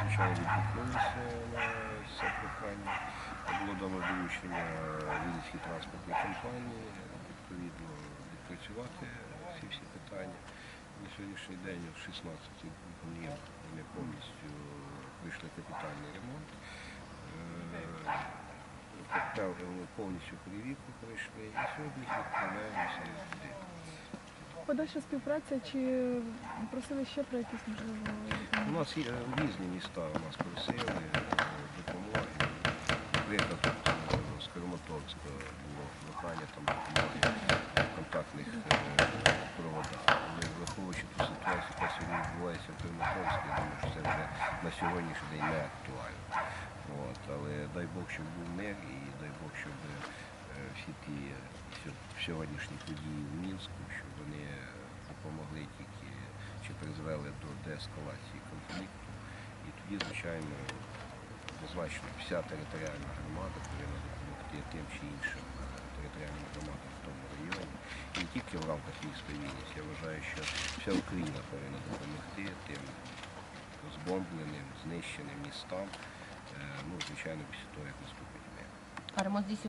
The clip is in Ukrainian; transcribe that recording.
звичайно, відгукнулися на це прохання. Було дано доручення Вінницькій транспортній компанії відповідно відпрацювати всі всі питання. На сьогоднішній день в 16 днів вони повністю пройшли капітальний ремонт. Е, повністю перевірку пройшли і сьогодні відправляємося. Подальша співпраця чи просили ще про якісь можливо У нас є різні міста у нас просили е, допомоги. Наприклад, е, з Краматорська було прохання там допомоги в контактних е, проводах. Але враховуючи ту ситуацію, яка сьогодні відбувається в Краматорську, я думаю, що це вже на сьогоднішній день не актуально. От, але дай Бог, щоб був мир і дай Бог, щоб всі ті сьогоднішні події в Мінську, щоб вони допомогли тільки чи призвели до деескалації конфлікту. І тоді, звичайно, однозначно вся територіальна громада повинна допомогти тим чи іншим територіальним громадам в тому районі. І не тільки в рамках міста Вінниць. Я вважаю, що вся Україна повинна допомогти тим розбомбленим, знищеним містам. е, Ну, звичайно, після того, як наступить мир.